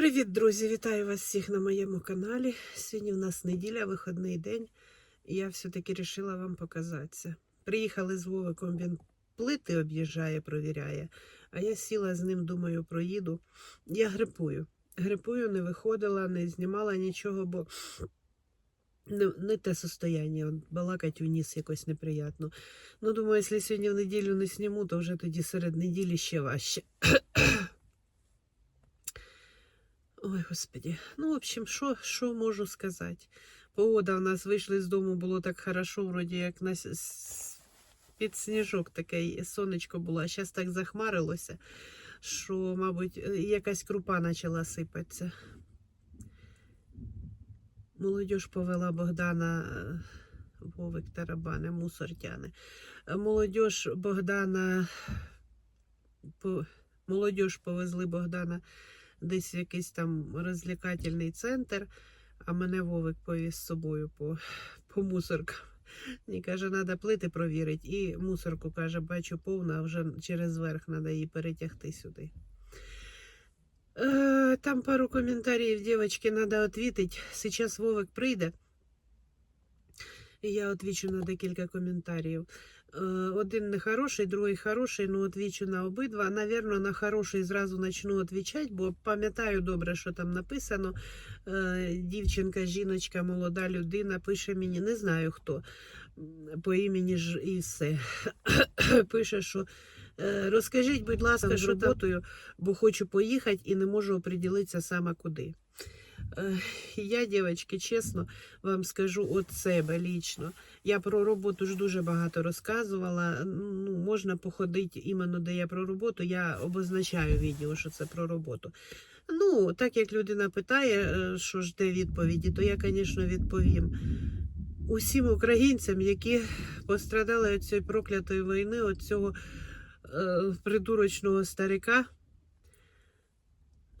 Привіт, друзі! Вітаю вас всіх на моєму каналі. Сьогодні у нас неділя, вихідний день, і я все-таки вирішила вам показатися. Приїхали з Вовиком, він плити об'їжджає, провіряє, а я сіла з ним, думаю, проїду. Я грипую. Грипую, не виходила, не знімала нічого, бо не, не те состояння, балакать у ніс якось неприятно. Ну, думаю, якщо сьогодні в неділю не зніму, то вже тоді серед неділі ще важче. Ой, господі. Ну, в общем, що, можу сказати? Погода в нас вийшли з дому, було так хорошо, вроді як на під сніжок таке сонечко було, а зараз так захмарилося, що, мабуть, е, якась крупа почала сипатися. Молодіж повела Богдана е, Вовик Тарабани, мусор тяне. Молодіж Богдана. Молодіж повезли Богдана десь в якийсь там розлікательний центр, а мене Вовик повіз з собою по, по мусоркам. І каже, треба плити провірити. І мусорку каже, бачу повна, а вже через верх треба її перетягти сюди. Е, там пару коментарів, дівчатки, треба відповідати. Зараз Вовик прийде. І я відвічу на декілька коментарів. Е, Один не хороший, другий хороший, ну відвічу на обидва. Навірно, на хороший зразу почну відвічати, бо пам'ятаю добре, що там написано. Е, Дівчинка, жіночка, молода людина пише мені, не знаю хто, по імені ж і все. Пише, що е, розкажіть, будь ласка, що роботою, бо хочу поїхати і не можу оприділитися саме куди. Я, дівчатки, чесно вам скажу від себе лічно. Я про роботу ж дуже багато розказувала. Ну, можна походити іменно де я про роботу. Я обозначаю відео, що це про роботу. Ну, так як людина питає, е, що жде відповіді, то я, звісно, відповім. Усім українцям, які пострадали від цієї проклятої війни, від цього е, придурочного старика.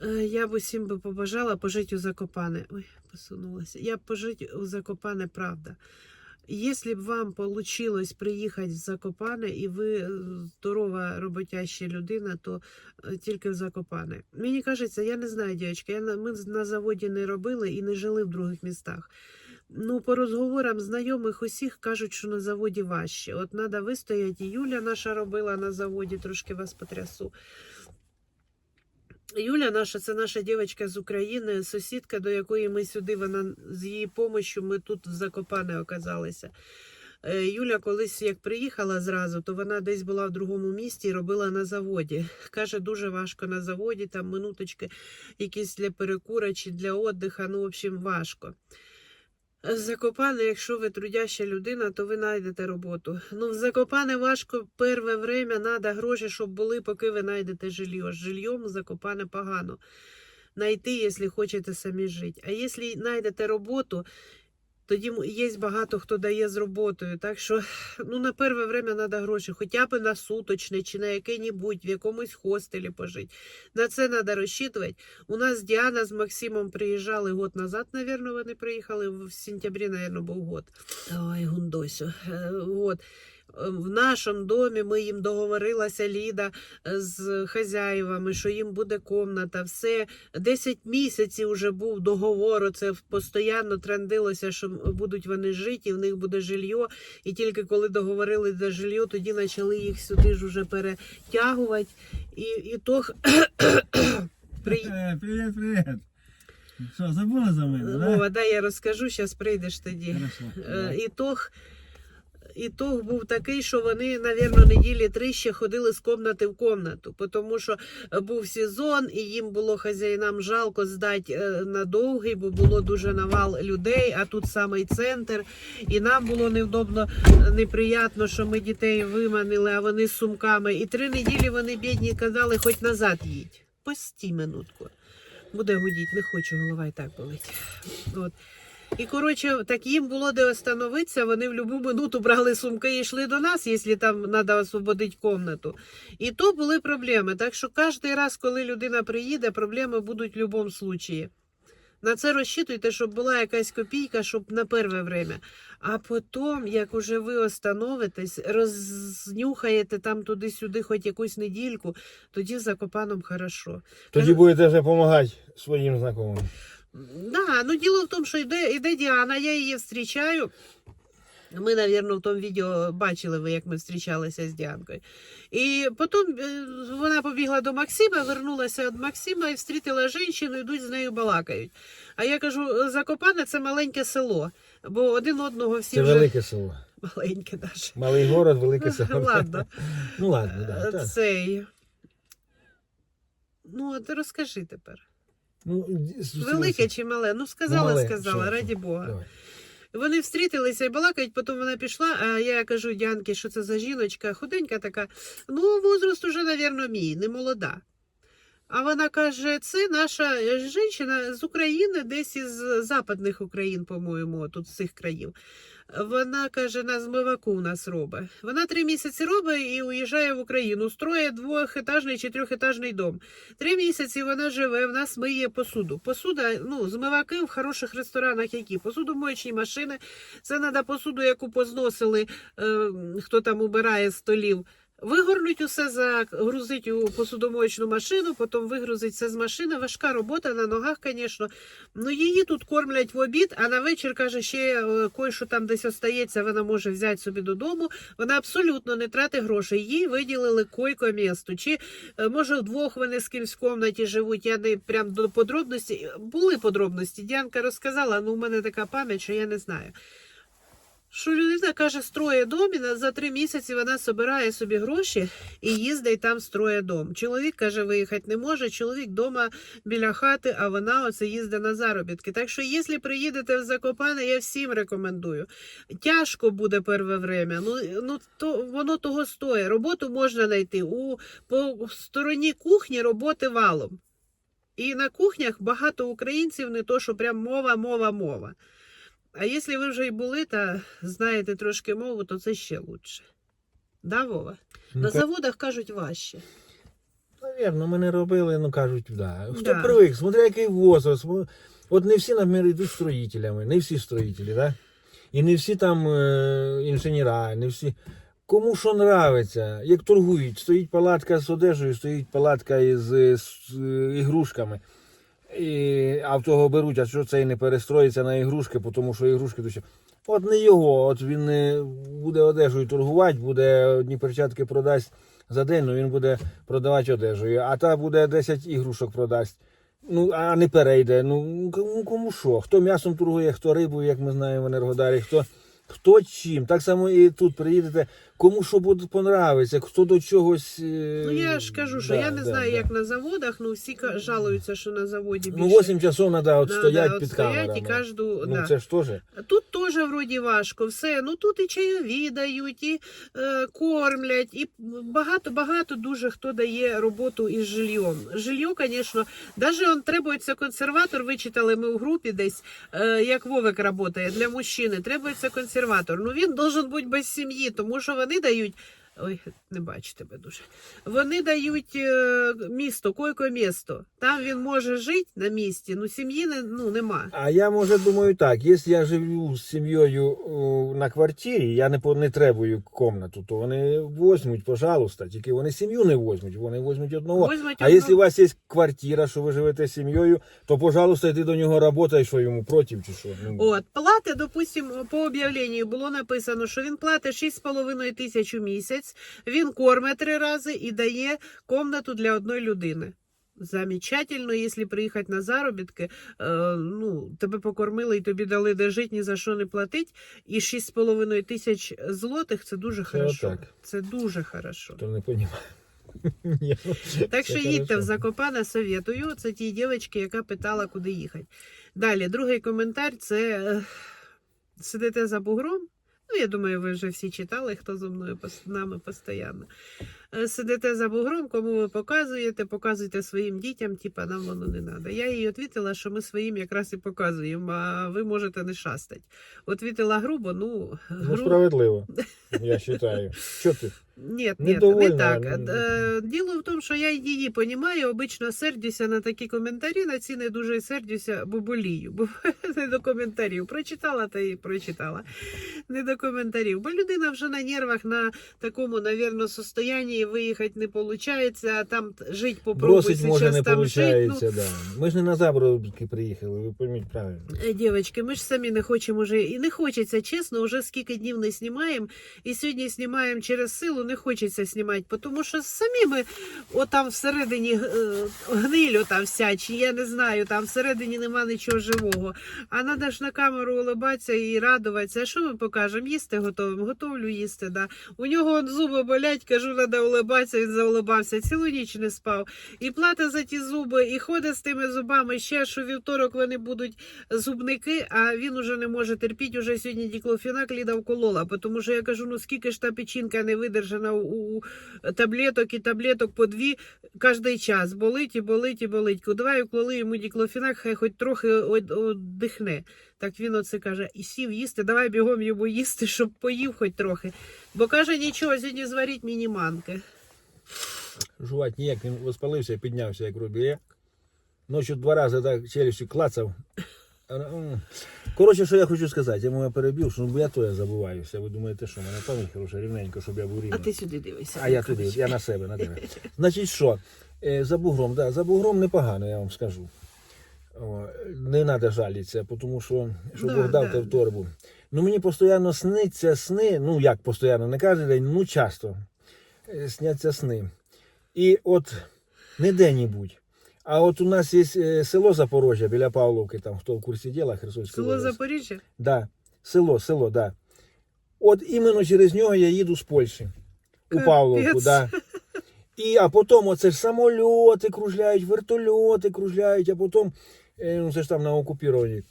Е, Я б усім би побажала пожити у Закопане. Ой, посунулася. Я б пожити у Закопане, правда. Если б вам получилось приїхати в Закопане, і ви е, здорова роботяща людина, то е, тільки в Закопане. Мені кажеться, я не знаю, дівчатка, я на, ми на заводі не робили і не жили в других містах. Ну, по розговорам знайомих усіх кажуть, що на заводі важче. От треба вистояти. І Юля наша робила на заводі, трошки вас потрясу. Юля наша, це наша дівчинка з України, сусідка, до якої ми сюди, вона з її допомогою ми тут в Закопане оказалися. Е, Юля колись як приїхала зразу, то вона десь була в другому місті і робила на заводі. Каже, дуже важко на заводі, там минуточки якісь для перекура чи для віддиха, ну, в общем, важко. Закопане, якщо ви трудяща людина, то ви знайдете роботу. Ну, в Закопане важко перше время, треба гроші, щоб були, поки ви знайдете жилье. З жильом Закопане погано. Найти, якщо хочете самі жити. А якщо знайдете роботу, тоді є багато хто дає з роботою. Так що ну, на перше время треба гроші, хоча б на суточне чи на яке-небудь, в якомусь хостелі пожити. На це треба розчитувати. У нас Діана з Максимом приїжджали год назад, мабуть, вони приїхали в сентябрі, мабуть, був год. Ой, Гундосю. Е, От. Е, В нашому домі ми їм договорилася Ліда е, з хазяївами, що їм буде комната. Все 10 місяців вже був договор. Це постійно трендилося, що будуть вони жити, і в них буде жилье. І тільки коли договорили за жилье, тоді почали їх сюди ж уже перетягувати. І, і то. Е, Привіт, привіт. Що, забула за мене, да? Вова, дай я розкажу, зараз прийдеш тоді. Хорошо. Е, Ітог, ітог був такий, що вони, навірно, неділі три ще ходили з комнати в комнату, тому що був сезон, і їм було хазяїнам жалко здати е, на довгий, бо було дуже навал людей, а тут самий центр. І нам було невдобно, е, неприятно, що ми дітей виманили, а вони з сумками. І три неділі вони бідні казали, хоч назад їдь. Пості минутку. Буде гудіть, не хочу, голова і так болить. От. І коротше, так їм було де остановитися. Вони в будь-яку минуту брали сумки і йшли до нас, якщо там треба освободити комнату. І то були проблеми. Так що кожен раз, коли людина приїде, проблеми будуть в будь-якому випадку. На це розчитуйте, щоб була якась копійка, щоб на перше время. А потім, як уже ви остановитесь, рознюхаєте там туди-сюди хоч якусь недільку, тоді за копаном хорошо. Тоді будете вже допомагати своїм знайомим. Да, ну діло в тому, що йде, йде Діана, я її зустрічаю. Ми, мабуть, в тому відео бачили ви, як ми зустрічалися з Діанкою. І потім вона побігла до Максима, вернулася від Максима і зустріла жінку, йдуть з нею балакають. А я кажу, Закопане це маленьке село, бо один одного всі Це вже велике село. маленьке даже. Малий город, велике село. Ладно. Ну ладно, да, Е, так. Цей. Ну, от розкажи тепер. Ну. Велике чи мале? Ну, сказала, мале. сказала, Що, раді? Бога. Давай. Вони встрітилися і балакають, потім вона пішла, а я кажу Діанки, що це за жіночка, худенька така. Ну, возраст уже, напевно, мій, не молода. А вона каже: це наша жінка з України, десь із западних Україн, по-моєму, тут з цих країв. Вона каже, на змиваку у нас робить. Вона три місяці робить і уїжджає в Україну. Строє двохетажний чи трьохетажний дом. Три місяці вона живе, в нас миє посуду. Посуда, ну, змиваки в хороших ресторанах які? Посудомоючні машини. Це треба посуду, яку позносили, е, хто там убирає столів. Вигорнуть усе, загрузить у посудомоючну машину, потім вигрузить все з машини. Важка робота на ногах, звісно. Ну, її тут кормлять в обід, а на вечір, каже, ще е, кое-що там десь остається, вона може взяти собі додому. Вона абсолютно не тратить грошей. Їй виділили койко місто. Чи е, може вдвох вони з кимсь в комнаті живуть. Я не прям до подробності. Були подробності. Діанка розказала, ну у мене така пам'ять, що я не знаю. Що людина каже, строє дом, і за три місяці вона збирає собі гроші і їздить там строє дом. Чоловік каже, виїхати не може. Чоловік вдома біля хати, а вона оце їздить на заробітки. Так що, якщо приїдете в Закопане, я всім рекомендую. Тяжко буде перше время. Ну, ну то воно того стоїть. Роботу можна знайти. У по стороні кухні роботи валом. І на кухнях багато українців, не то, що прям мова, мова, мова. А якщо ви вже й були та знаєте трошки мову, то це ще лучше. Да, Вова? Ну, на ка- заводах кажуть важче. Навірно, ми не робили, ну кажуть, да. Хто Да. привик, смотря який возраст. От не всі, наприклад, йдуть строїтелями, не всі строїтелі, да? І не всі там е, інженера, не всі. Кому що нравиться, як торгують, стоїть палатка з одежею, стоїть палатка з ігрушками. І, а в того беруть, а що це і не перестроїться на ігрушки, тому що ігрушки то. От не його, от він не буде одежею торгувати, буде одні перчатки продасть за день, ну він буде продавати одежею, а та буде 10 ігрушок продасть. Ну, а не перейде. Ну кому що? Хто м'ясом торгує, хто рибою, як ми знаємо в Енергодарі, хто, хто чим. Так само і тут приїдете, кому що буде понравиться, хто до чогось. е, Ну я ж кажу, що да, я не да, знаю, да. як на заводах, ну всі жалуються, що на заводі більше. Ну, 8 часов треба от стоять от під стоять камерами. і кожну, Ну да. це ж теж. Тут теж вроді важко все. Ну тут і чайові дають, і е, кормлять, і багато-багато дуже хто дає роботу із жильйом. Жилье, звісно, навіть он требується консерватор. Вичитали ми в групі десь, е, як Вовик працює для мужчини. Требується консерватор. Ну він должен бути без сім'ї, тому що вони дають. Ой, не бачу тебе дуже. Вони дають е, місто, койко місто. Там він може жити на місці, ну сім'ї не, ну, нема. А я може думаю так, якщо я живу з сім'єю на квартирі, я не, не требую комнату, то вони візьмуть, пожалуйста, тільки вони сім'ю не візьмуть, вони візьмуть одного. Возьмуть А одного. якщо у вас є квартира, що ви живете з сім'єю, то, пожалуйста, йди до нього роботай, що йому проти чи що. Ну, От, плати, допустим, по об'явленню було написано, що він платить 6,5 тисяч у місяць, він кормить три рази і дає комнату для одної людини. Замечательно, якщо приїхати на заробітки, е, ну, тебе покормили і тобі дали де жити, ні за що не платить. І 6,5 тисяч злотих це дуже Це хорошо. отак. Це дуже хорошо. то не розумію. Ну, Так що їдьте в. Закопане, советую. Це ті дівчатки, яка питала, куди їхати. Далі, другий коментар це е, сидите за бугром. Ну, я думаю, ви вже всі читали, хто зі мною пос- нами постійно. Е, сидите за бугром, кому ви показуєте, показуйте своїм дітям, типа нам воно не треба. Я їй відповіла, що ми своїм якраз і показуємо, а ви можете не шастати. Відповіла грубо, ну, Ну, справедливо, я вважаю. Що ти? Ні, ні, не так. Діло в тому, що я її понімаю, обично сердюся на такі коментарі, на ці не дуже сердюся, бо болію. Бо не до коментарів. Прочитала та і прочитала. Не до коментарів. Бо людина вже на нервах на такому, навірно, состоянні виїхати не виходить, а там жити попробуй Бросить може зараз не там жити. Ну, виходить, да. Ми ж не на заробітки приїхали, ви пойміть правильно. Е, Дівчатки, ми ж самі не хочемо вже і не хочеться, чесно, вже скільки днів не знімаємо, і сьогодні знімаємо через силу, не хочеться знімати, тому що самі ми отам всередині е, гниль ота вся, чи я не знаю, там всередині нема нічого живого. А треба ж на камеру улибатися і радуватися. А що ми покажемо? Їсти готовим, готовлю їсти. Да. У нього он зуби болять, кажу, треба улибатися, він заулибався, цілу ніч не спав. І плата за ті зуби, і ходить з тими зубами. Ще що вівторок вони будуть зубники, а він уже не може терпіти. Уже сьогодні діклофінак Ліда вколола. Тому що я кажу, ну скільки ж та печінка не видержана у, таблеток і таблеток по дві кожний час. Болить і болить і болить. Давай вколи йому діклофінак, хай хоч трохи од- оддихне. Так він оце каже, і сів їсти, давай бігом йому їсти, щоб поїв хоч трохи. Бо каже, нічого, сьогодні зваріть мені манки. Жувати ніяк, він розпалився і піднявся, як робіє. Ночі два рази так челюстю клацав. Коротше, що я хочу сказати, я мене перебив, що ну, я то я забуваюся. Ви думаєте, що мене пам'ять хороша, рівненько, щоб я був А ти сюди дивишся. А я туди, я на себе, на тебе. Значить, що? Е, За бугром, да, за бугром непогано, я вам скажу. О, не треба жалітися, тому що, що Да, дав да. в торбу. Ну мені постійно сниться сни, ну як постійно, не кожен день, ну часто е, сняться сни. І от не де-небудь. А от у нас є е, село Запорожжя біля Павловки, там хто в курсі діла, Херсонська Село область. Запоріжжя? Да, село, село, да. От іменно через нього я їду з Польщі. У Капець. Павловку, да. І, а потім оце ж самольоти кружляють, вертольоти кружляють, а потім, ну це ж там на окупіровані.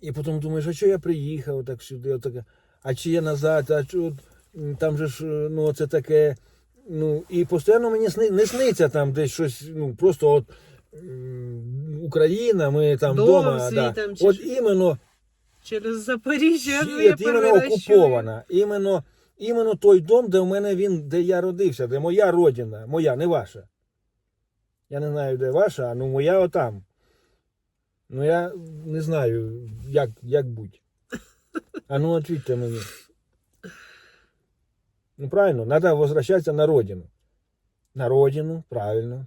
І потім думаєш, а що я приїхав так сюди, отак, а чи я назад, а м, там же ж, е, ну це таке, ну, і постійно мені сни, не сниться там десь щось, ну, просто от Україна, ми там вдома, да. чи от іменно Через Запоріжжя. ну, Ні, я іменно окупована. Іменно, іменно той дом, де в мене він, де я родився, де моя родина, моя, не ваша. Я не знаю, де ваша, а ну моя отам. Ну я не знаю, як, як будь. А ну отвітьте мені. Ну правильно, треба возвращатися на родину. На родину, правильно.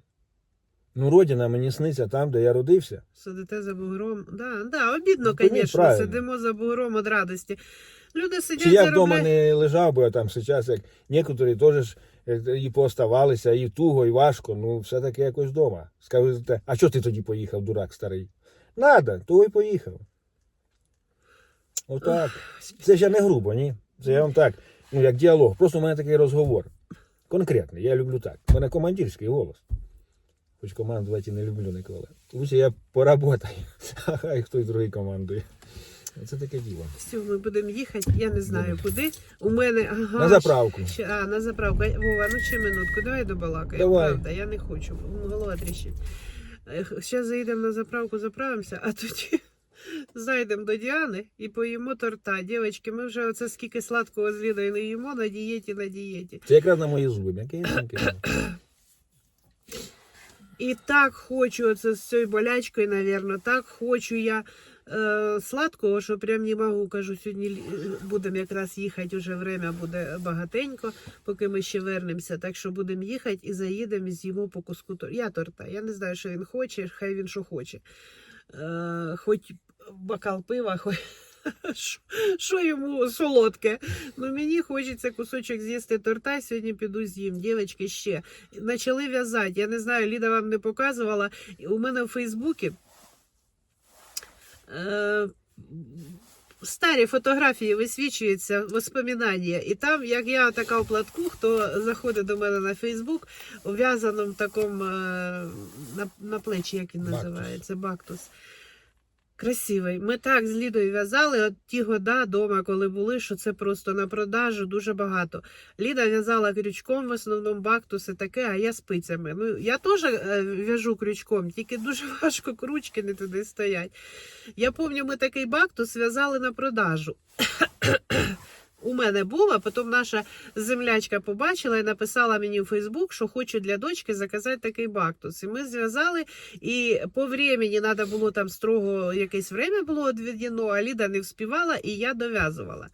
Ну, родина мені сниться там, де я родився. Сидите за бугром. Да, да, обідно, Ну, звісно, правильно. сидимо за бугром від радості. Люди сидять Чи я вдома не лежав би а там зараз, як некоторі теж е, і пооставалися, і туго, і важко. Ну, все-таки якось вдома. Скажете, а що ти тоді поїхав, дурак старий? Надо, то й поїхав. Отак. Це ж не грубо, ні? Це я вам так, ну як діалог. Просто у мене такий розговор. Конкретний, я люблю так. У мене командирський голос. Хоч командувати не люблю ніколи. Лучше я поработаю, а хай хтось другий командує. Це таке діло. Все, ми будемо їхати, я не знаю куди. У мене ага, На заправку. Ще, а, на заправку. Вова, ну ще минутку, давай добалакаємо. Давай. Правда, я не хочу. Голова тріщить. Зараз заїдемо на заправку, заправимося, а тоді зайдемо до Діани і поїмо торта. Дівчатки, ми вже оце скільки сладкого з Ліною не їмо на дієті, на дієті. Це якраз на мої зуби. М'які. І так хочу, оце з цією болячкою, навірно, так хочу я е, сладкого, що прям не можу. Кажу, сьогодні будемо якраз їхати, вже время буде багатенько, поки ми ще вернемося. Так що будемо їхати і заїдемо і з'їмо по куску торта. Я торта. Я не знаю, що він хоче, хай він що хоче. Е, хоч бокал пива, хоч. Що- йому солодке? Ну мені хочеться кусочок з'їсти торта. Сьогодні піду з'їм. Дівчатки, ще почали в'язати. Я не знаю, Ліда вам не показувала. У мене в Фейсбуці старі фотографії висвічуються, воспоминання. І там, як я така в платку, хто заходить до мене на Фейсбук, ув'язаному в'язаному такому е, на, на плечі, як він Бактус. називається, бактус. Красивий. Ми так з Лідою в'язали от ті года дома, коли були, що це просто на продажу дуже багато. Ліда в'язала крючком, в основному бактуси таке, а я спицями. Ну, я теж е, в'яжу крючком, тільки дуже важко кручки не туди стоять. Я пам'ятаю, ми такий бактус в'язали на продажу. У мене був, а потім наша землячка побачила і написала мені у Фейсбук, що хочу для дочки заказати такий бактус. І ми зв'язали, і по времени треба було там строго якесь время було відведено, а Ліда не вспівала, і я дов'язувала.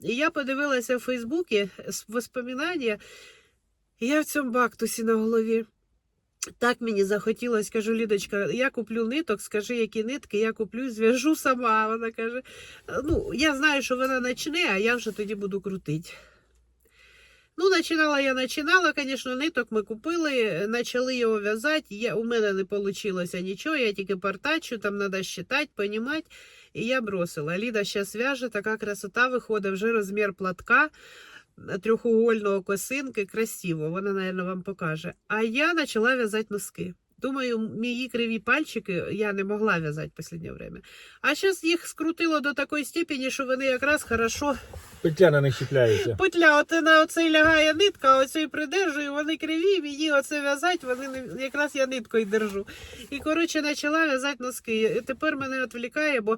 І я подивилася в Фейсбуці воспоминання, і я в цьому бактусі на голові. Так мені захотілося, кажу, Лідочка, я куплю ниток, скажи, які нитки, я куплю, зв'яжу сама. Вона каже, ну, я знаю, що вона почне, а я вже тоді буду крутити. Ну, починала я починала, звісно, ниток ми купили, почали його в'язати. У мене не вийшло нічого, я тільки портачу, там треба считати, розуміти. І я бросила. Ліда зараз в'яже, така красота виходить, вже розмір платка трьохугольного косинки, красиво, вона, мабуть, вам покаже. А я почала в'язати носки. Думаю, мої криві пальчики я не могла в'язати в останнє время. А зараз їх скрутило до такої степені, що вони якраз хорошо Петля на них чіпляється. Петля, от на оцей лягає нитка, а оцей придержую, вони криві, мені оце в'язати, вони не, якраз я ниткою держу. І коротше почала в'язати носки. І тепер мене відвлікає, бо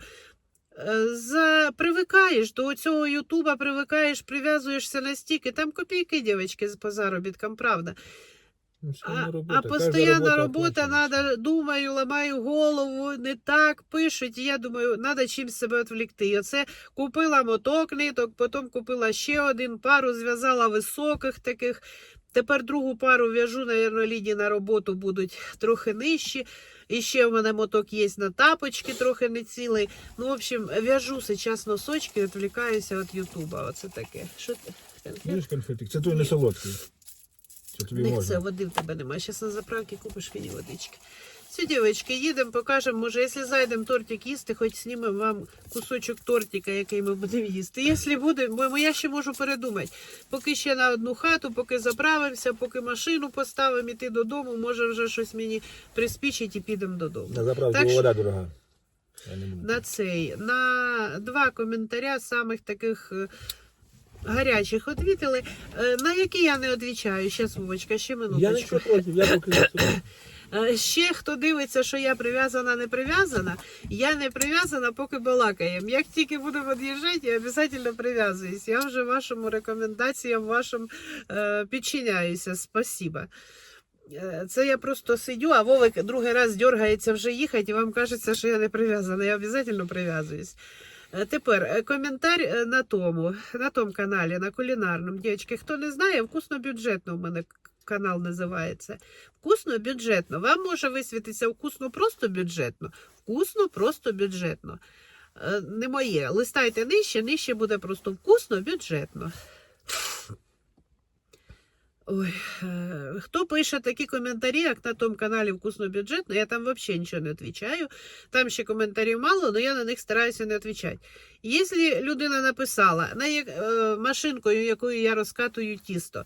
за привикаєш до цього Ютуба, привикаєш, прив'язуєшся настільки. Там копійки, дівчатки, по заробіткам, правда. Ну, А, а постійна робота, надо, думаю, ламаю голову, не так пишуть. І я думаю, треба чимось себе відвлікти. І оце купила моток ниток, потім купила ще один пару, зв'язала високих таких. Тепер другу пару в'яжу, навірно, ліді на роботу будуть трохи нижчі. І ще в мене моток є на тапочки, трохи не цілий. Ну, в общем, в'яжу зараз носочки, відвлікаюся від Ютуба. Оце таке. Що ти? Конфет? конфетик? Це той не солодкий. Це тобі Не можна. це, води в тебе немає. Зараз на заправці купиш мені водички. Все, дівчатки, їдемо, покажемо. Може, якщо зайдемо тортик їсти, хоч знімемо вам кусочок тортика, який ми будемо їсти. Якщо буде, бо я ще можу передумати. Поки ще на одну хату, поки заправимося, поки машину поставимо, іти додому, може вже щось мені приспічить і підемо додому. На заправці Так вода дорога. На цей, на два коментаря самих таких. е, Гарячих відвітили, Е, на які я не відвічаю. Щас, Вовочка, ще минуточку. Я нічого проти, я поки Ще хто дивиться, що я прив'язана, не прив'язана, я не прив'язана, поки балакаємо. Як тільки будемо від'їжджати, я обов'язково прив'язуюсь. Я вже вашому рекомендаціям, вашим е, підчиняюся. Спасибо. Е, Це я просто сидю, а Вовик другий раз дергається вже їхати, і вам кажеться, що я не прив'язана. Я обов'язково прив'язуюсь. Е, Тепер е, коментар е, на тому, на тому каналі, на кулінарному. Дівчатки, хто не знає, вкусно бюджетно у мене канал називається. Вкусно бюджетно. Вам може висвітитися вкусно просто бюджетно. Вкусно просто бюджетно. Е, Не моє. Листайте нижче, нижче буде просто вкусно бюджетно. Ой, е, хто пише такі коментарі, як на тому каналі Вкусно бюджетно, я там взагалі нічого не відповідаю. Там ще коментарів мало, але я на них стараюся не відповідати. Якщо людина написала на е, машинкою, якою я розкатую тісто,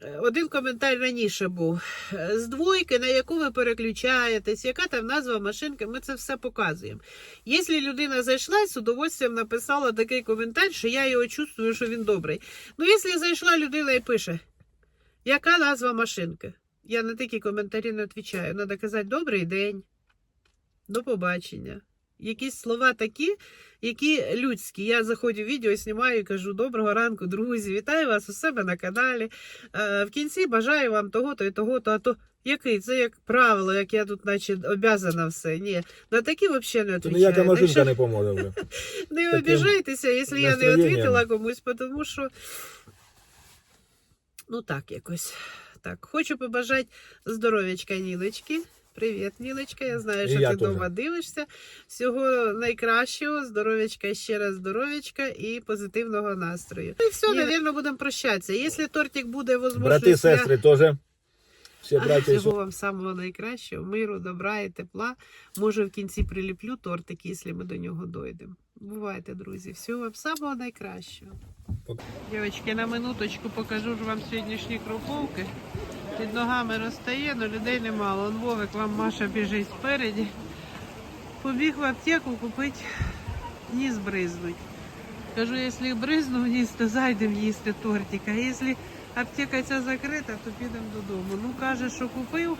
один коментар раніше був е, з двойки, на яку ви переключаєтесь, яка там назва машинки, ми це все показуємо. Якщо людина зайшла з удовольствием написала такий коментар, що я його чувствую, що він добрий. Ну, якщо зайшла людина і пише, яка назва машинки? Я на такі коментарі не відповідаю. Треба казати добрий день, до побачення. Якісь слова такі, які людські. Я заходжу в відео, знімаю і кажу доброго ранку, друзі, вітаю вас у себе на каналі. Е, в кінці бажаю вам того-то і того-то, а то який? Це як правило, як я тут, наче, обязана все. Ні, на такі взагалі не Це відповідаю. ніяка машинка що не поможе не обіжайтеся, якщо я не відповіла комусь, тому що ну так якось. Так, хочу побажати здоров'ячка Нілочки. Привіт, Нілочка. Я знаю, І що я ти теж. вдома дивишся. Всього найкращого, здоров'ячка, ще раз здоров'ячка і позитивного настрою. Ну і все, Ні, навірно, будемо прощатися. Якщо тортик буде можливо. Брати, сестри теж. Всі браття Всього вам самого найкращого, миру, добра і тепла. Може, в кінці приліплю тортик, якщо ми до нього дойдемо. Бувайте, друзі. Всього вам самого найкращого. Дівчатки, на минуточку покажу ж вам сьогоднішні кроповки. Під ногами розстає, але людей немало. Он Вовик, вам Маша біжить спереді. Побіг в аптеку купити ніс бризнуть. Кажу, якщо бризну ніс, то зайдемо їсти тортик. А якщо аптека ця закрита, то підемо додому. Ну, каже, що купив.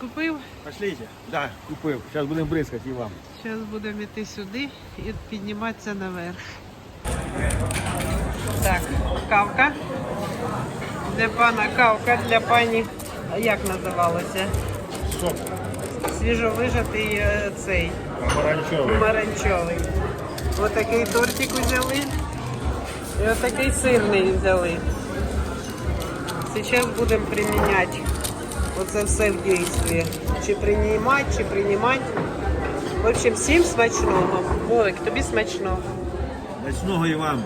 Купив. Пошлите. Да, купив. Зараз будемо бризкати і вам. Зараз будемо йти сюди і підніматися наверх. Так, кавка. Для пана кавка, для пані, як називалося? Сок. Свіжовижатий е, цей Помаранчевий. помаранчевий. Отакий тортик взяли. І отакий сирний взяли. Зараз будемо приміняти оце все в дійстві. Чи приймати, чи приймати. В общем, всім смачного. Вовик, тобі смачного. Ночного і вам.